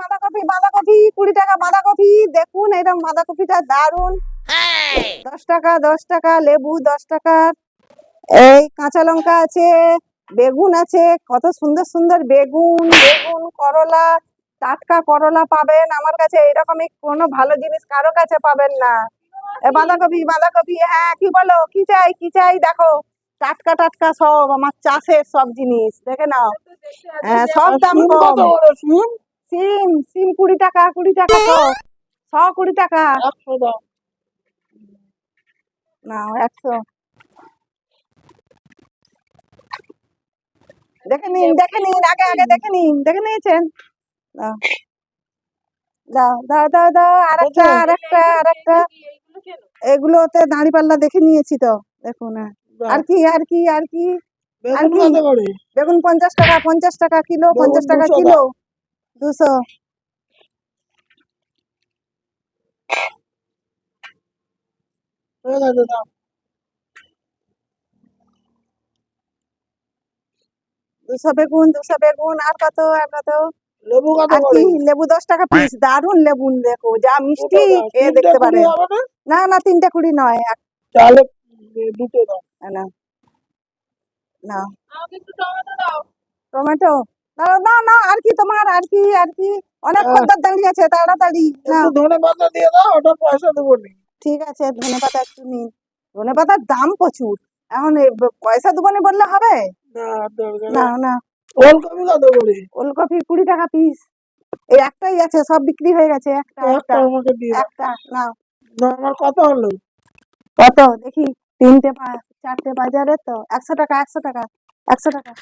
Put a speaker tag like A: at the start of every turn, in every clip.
A: বাঁধাকপি বাঁধাকপি কুড়ি টাকা বাঁধাকপি। দেখুন এরকম বাঁধাকপিটা দারুণ দশ টাকা দশ টাকা লেবু দশ টাকা। এই কাঁচা লঙ্কা আছে বেগুন আছে কত সুন্দর সুন্দর বেগুন বেগুন করলা টাটকা করলা পাবেন। আমার কাছে এরকমই কোনো ভালো জিনিস কারও কাছে পাবেন না। এ বাঁধাকপি বাঁধাকপি হ্যাঁ কি বলো কি চাই কি চাই? দেখো টাটকা টাটকা সব আমার চাষের সব জিনিস দেখে নাও। হ্যাঁ সব দাম কম।
B: সিম
A: সিম কুড়ি টাকা কুড়ি টাকা তো শ কুড়ি টাকা। না একশো। দেখে নিন দেখে নিন আগে আগে দেখে নিন দেখে নিয়েছেন? দাও দাও দাও দাও দাও আরেকটা
B: কত?
A: আরেকটা আরেকটা। এগুলোতে দাঁড়ি পাল্লা দেখে নিয়েছি তো দেখুন হ্যাঁ। আর কি আর কি আর আর কি? বেগুন পঞ্চাশ টাকা পঞ্চাশ টাকা কিলো পঞ্চাশ টাকা কিলো। দুশো। বেগুন দুশো বেগুন আর কত
B: লেবু
A: লেবু দশ টাকা পিস দারুণ লেবু দেখো যা মিষ্টি খেয়ে দেখতে
B: হবে না?
A: না তিনটে কুড়ি নয়
B: তাহলে দুটো দাও।
A: না না। টমেটো দাও। না না আর কি তোমার আর কি আর কি? অনেক
B: হ্যাঁ।
A: খদ্দের দাঁড়িয়ে আছে তাড়াতাড়ি
B: ধনে পাতা দিয়ে দাও ওটা পয়সা দেবো নি।
A: ঠিক আছে ধনে পাতা একটু নিন। ধনে পাতার দাম প্রচুর। এখন পয়সা বললে হবে?
B: না ওলকপি কত করে?
A: ওলকপি কুড়ি টাকা পিস এই একটাই আছে সব বিক্রি হয়ে গেছে একটা
B: একটা
A: একটা
B: আমাকে দিয়ে
A: একটা না
B: না, আমার কত হলো?
A: কত? দেখি তিনটে চারটে বাজারে তো একশো টাকা একশো টাকা একশো টাকা।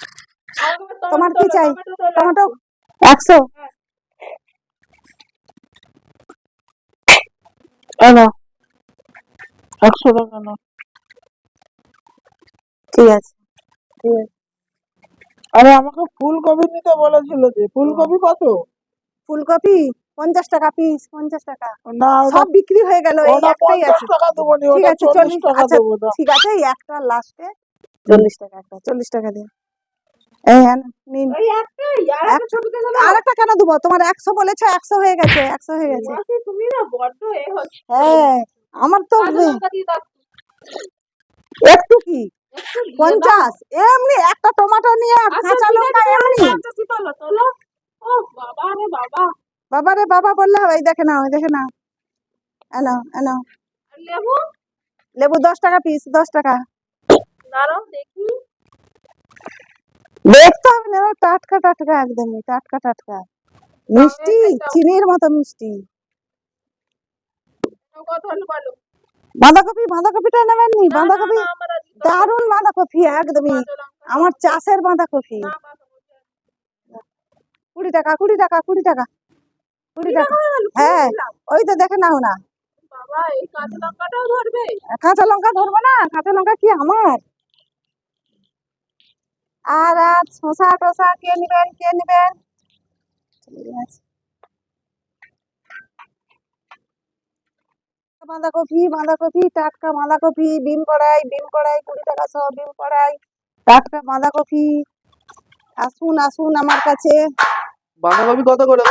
A: তোমার কি চাই? টমেটো? একশো।
B: একশো টাকা না
A: ঠিক আছে।
B: আরে আমাকে ফুলকপি নিতে বলেছিল যে ফুলকপি কত?
A: ফুলকপি পঞ্চাশ টাকা পিস পঞ্চাশ টাকা।
B: না
A: সব বিক্রি হয়ে গেল এই একটাই আছে।
B: টাকা দেবো
A: ঠিক আছে
B: চল্লিশ টাকা
A: আচ্ছা
B: দেবো
A: ঠিক আছে একটা লাস্টে চল্লিশ টাকা একটা চল্লিশ টাকা দিন। এই আর একটা কেন দেবো? তোমার একশো বলেছ একশো হয়ে গেছে একশো হয়ে গেছে। হ্যাঁ আমার তো একটু কি। পঞ্চাশ। এমনি একটা টমেটো নিয়ে
C: আচ্ছা,
A: কাঁচা লঙ্কা এমনি।
C: তোলো। ও বাবা রে বাবা।
A: বললে হবে দেখে নাও দেখে নাও। এনো এনো
C: আর লেবু?
A: লেবু দশ টাকা পিস দশ টাকা।
C: দাঁড়াও দেখি।
A: দেখতে হবে না টাটকা টাটকা একদমই টাটকা টাটকা। মিষ্টি চিনির মতো মিষ্টি। বাঁধাকপি বাঁধাকপিটা নেবেন নি বাঁধাকপি দারুণ বাঁধাকপি একদমই। আমার চাষের বাঁধাকপি। কুড়ি টাকা কুড়ি টাকা কুড়ি টাকা কুড়ি টাকা।
C: হ্যাঁ
A: ওই তো দেখে নাও না।
C: কাঁচা লঙ্কাটাও ধরবে?
A: কাঁচা লঙ্কা ধরবো না কাঁচা লঙ্কা কি আমার? আর আর শসা টসা কে নিবেন কে নিবেন? বাঁধাকপি বাঁধাকপি টাটকা বাঁধাকপি বিম কড়াই বিম কড়াই কুড়ি টাকা সহ বিম কড়াই টাটকা বাঁধাকপি। আসুন আসুন আমার কাছে।
D: বাঁধাকপি কত করে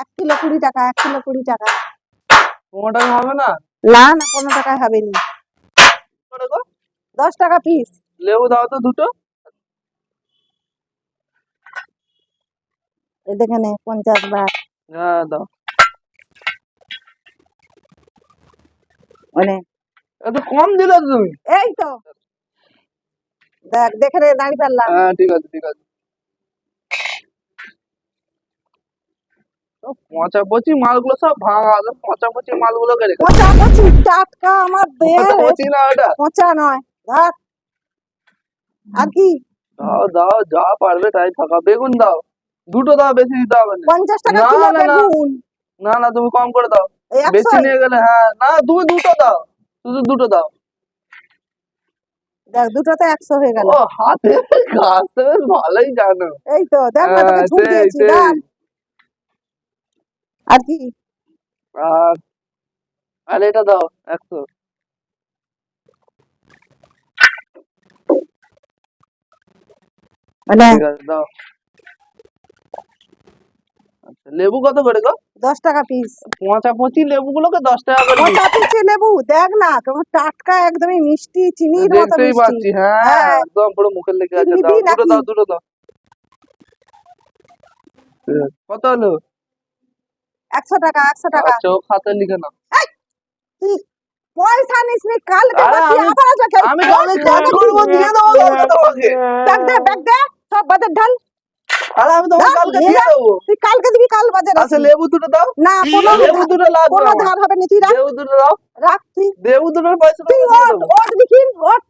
A: এক কিলো কুড়ি টাকা এক কিলো কুড়ি টাকা।
D: পনেরো টাকা হবে না?
A: না না পনেরো টাকায় হবে না।
D: গো?
A: দশ টাকা পিস
D: লেবু দাও তো দুটো।
A: এই দেখে নে পঞ্চাশ বার।
D: হ্যাঁ দাও।
A: মানে
D: এত কম দিলে তুমি।
A: এই তো। দেখ দেখে রে দাঁড়িয়ে পারলাম।
D: হ্যাঁ ঠিক আছে ঠিক আছে। পচা পচি মালগুলো সব ভাঙা পচা পচি মালগুলোকে
A: পচা পচি টাটকা আমার দেহ
D: পচা পচি না ওটা?
A: পচা নয়। ধর আর কি?
D: দাও দাও যা পারবে তাই থাকা। বেগুন দাও দুটো দাও বেশি দিতে হবে না।
A: পঞ্চাশ টাকা
D: না,
A: কিলো। বেগুন।
D: না না তুমি কম করে দাও। বেশি নিয়ে গেলে হ্যাঁ। না তুমি দুটো দাও। শুধু দুটো দাও।
A: দেখ দুটোতে একশো হয়ে গেল।
D: হাতে কাজটা বেশ ভালোই জানো।
A: এই তো দেখ না
D: হ্যাঁ,
A: ঝুঁক দিয়েছি দেখ। আর কি?
D: আর আর এটা দাও একশো
A: মানে
D: ঠিক আছে দাও লেবু কত করে গো?
A: দশ টাকা পিস
D: পচা পচি লেবুগুলোকে দশ টাকা করে।
A: মোটা পিছে লেবু দেখ না কেমন টাটকা একদমই মিষ্টি চিনির মতো মিষ্টি।
D: পাচ্ছি হ্যাঁ
A: হ্যাঁ।
D: একদম পুরো মুখের লেগে আছে দাও দুটো দাও দুটো দাও। কত হলো?
A: একশো টাকা একশো টাকা।
D: আচ্ছা ও খাতায় লিখে নাও।
A: তুই পয়সা নিস নি কালকে আবার আসবে
D: আমি কালকে দিয়ে দেবো তোমাকে
A: ব্যাগ দে ব্যাগ দে সব বাজার ঢাল।
D: আরে আমি তোমাকে কালকে দিয়ে দেবো।
A: তুই কালকে দিবি কাল বাজার
D: আচ্ছা লেবু দুটো দাও।
A: না কোনো
D: লেবু দুটো লাগবে
A: কোনো ধার হবে না তুই রাখ।
D: লেবু দুটো দাও।
A: রাখ তুই।
D: লেবু দুটোর পয়সা
A: তুই
D: তোমাকে দিয়ে
A: ওঠ
D: দেবো।
A: ওঠ দেখি ওঠ।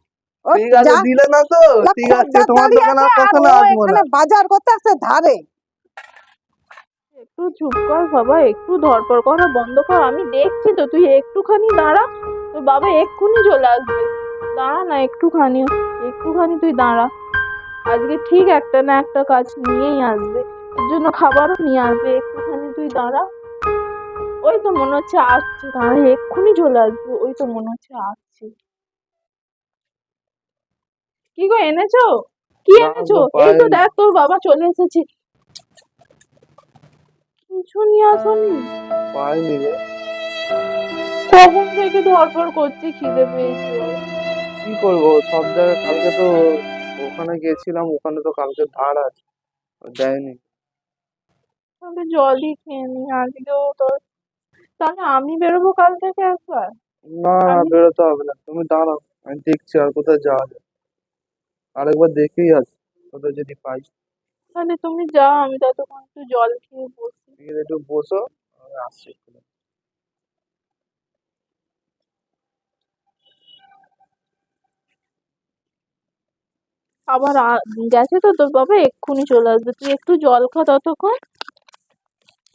A: ওঠ,
D: ঠিক আছে দিলে না তো? ঠিক আছে তোমার
A: দাঁড়িয়ে
D: আর
A: আর
D: কখনো আসব না।
A: বাজার করতে আসছে ধারে।
C: একটু চুপ কর বাবা একটু ধরপড় করা বন্ধ কর আমি দেখছি তো তুই একটুখানি দাঁড়া। তোর বাবা এক্ষুনি চলে আসবে। দাঁড়া না একটুখানি একটুখানি তুই দাঁড়া। আজকে ঠিক একটা না একটা কাজ নিয়েই আসবে। তোর জন্য খাবারও নিয়ে আসবে। একটুখানি তুই দাঁড়া। ওই তো মনে হচ্ছে আসছে। দাঁড়া এক্ষুনি চলে আসবে। ওই তো মনে হচ্ছে আসছে। কি গো এনেছো? কি এনেছো? এই তো দেখ তোর বাবা চলে এসেছে। কিছু নিয়ে আসনি?
D: পাইনি
C: কখন থেকে ধরপড় করছি খিদে পেয়েছে।
D: কি করব? সব জায়গায় কালকে তো ওখানে গেছিলাম ওখানে তো কালকে ধার আছে দেয়নি।
C: তাহলে জলই খেয়ে নি আজকেও তোর তাহলে আমি বেরোবো কাল থেকে একবার?
D: না বেরোতে হবে না তুমি দাঁড়াও আমি দেখছি আর কোথায় যাওয়া যায়। আরেকবার দেখেই আসি কোথায় যদি পাই।
C: তাহলে তুমি যাও আমি ততক্ষণ একটু জল খেয়ে বসি।
D: একটু বসো আমি আসছি
C: আবার গেছে তো তোর বাবা, এক্ষুনি চলে আসবে। তুই একটু জল খা ততক্ষণ।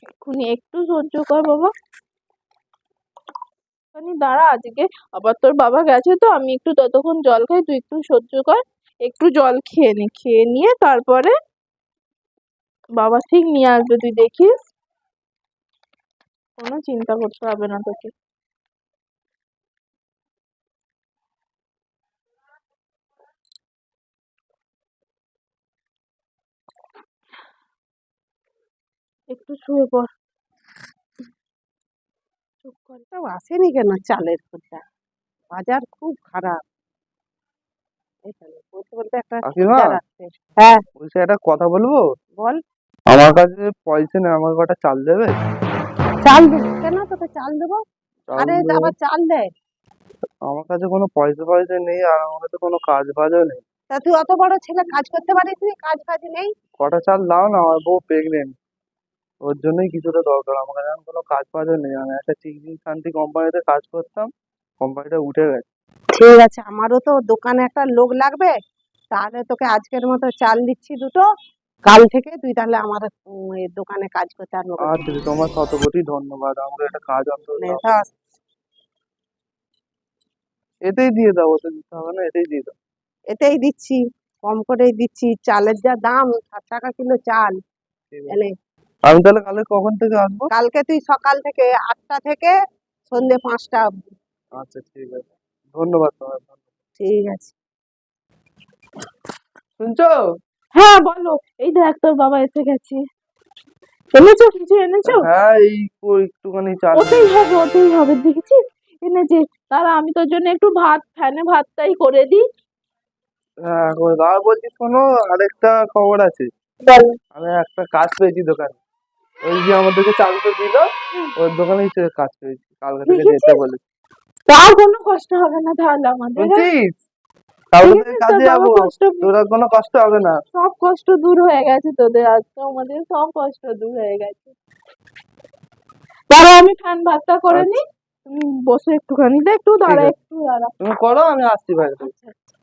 C: এক্ষুনি একটু সহ্য কর বাবা। খানি দাঁড়া আজকে। আবার তোর বাবা গেছে তো, আমি একটু ততক্ষণ জল খাই, তুই একটু সহ্য কর। একটু জল খেয়ে নে, খেয়ে নিয়ে তারপরে বাবা ঠিক নিয়ে আসবে, তুই দেখিস। কোনো চিন্তা করতে হবে না তোকে। একটু শুয়ে চুপ কর।
A: আসেনি কেন চালের খোঁজা বাজার খুব খারাপ। বলতে বলতে একটা। হ্যাঁ।
D: বলছি একটা কথা বলব?
A: বল।
D: আমার কাছে পয়সা নেই আমাকে কটা চাল দেবে?
A: চাল দেবো কেন তোকে চাল দেবো? আরে? আবার চাল দে।
D: আমার কাছে কোনো পয়সা পয়সা নেই আর আমার কাছে কোনো কাজ বাজও নেই।
A: তা তুই অত বড় ছেলে কাজ করতে পারিস নি? কাজ ফাজ নেই?
D: কটা চাল দাও না আমার বউ প্রেগনেন্ট ওর জন্যই কিছুটা দরকার। আমার কাছে এখন কোনো কাজ বাজও নেই। আমি একটা চিকচিক শান্তি কোম্পানিতে কাজ করতাম কোম্পানিটা উঠে গেছে।
A: ঠিক আছে আমারও তো দোকানে একটা লোক লাগবে। তাহলে তোকে আজকের মতো চাল দিচ্ছি দুটো। কাল থেকে তুই তাহলে আমার দোকানে কাজ করতে আরম্ভ
D: আচ্ছা তোমার শত কোটি ধন্যবাদ আমাকে একটা কাজ অন্তত। এতেই দিয়ে দাও ওতে দিতে হবে না এতেই দিয়ে দাও।
A: এতেই দিচ্ছি কম করেই দিচ্ছি। চালের যা দাম ষাট টাকা কিলো চাল। এনে
D: আমি তাহলে কালকে কখন থেকে আসব?
A: কালকে তুই সকাল থেকে আটটা থেকে সন্ধে পাঁচটা অবধি।
D: আচ্ছা ঠিক আছে। ধন্যবাদ তোমার
A: ঠিক আছে।
D: শুনছো?
C: হ্যাঁ বলো। এই দেখ তোর বাবা এসে গেছে। এনেছো কিছু? এনেছো?
D: হ্যাঁ এই একটুখানি চাল
C: ওতেই হবে ওতেই হবে। দেখেছিস? এনেছে তারা আমি তোর জন্য একটু ভাত ফ্যানে ভাতটাই করে দিই।
D: হ্যাঁ বলছি শোনো আরেকটা খবর আছে। আমি একটা কাজ পেয়েছি দোকানে। ওই যে আমাদেরকে চালটা দিল ওর দোকানে তো কাজ পেয়েছি কালকে থেকে যেতে বলেছি।
C: তার কোনো কষ্ট হবে না তাহলে আমাদের?
D: বুঝছিস থেকে কাজে যাব। তোর কোনো কষ্ট হবে না।
C: সব কষ্ট দূর হয়ে গেছে তোদের আজকে আমাদের সব কষ্ট দূর হয়ে গেছে। দাঁড়া আমি ফ্যান ভাতটা করে নি তুমি বসে একটুখানি দে একটু দাঁড়া একটু দাঁড়া
D: তুমি করো আমি আসছি বাইরে থেকে।
C: আচ্ছা।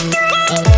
C: oh, oh.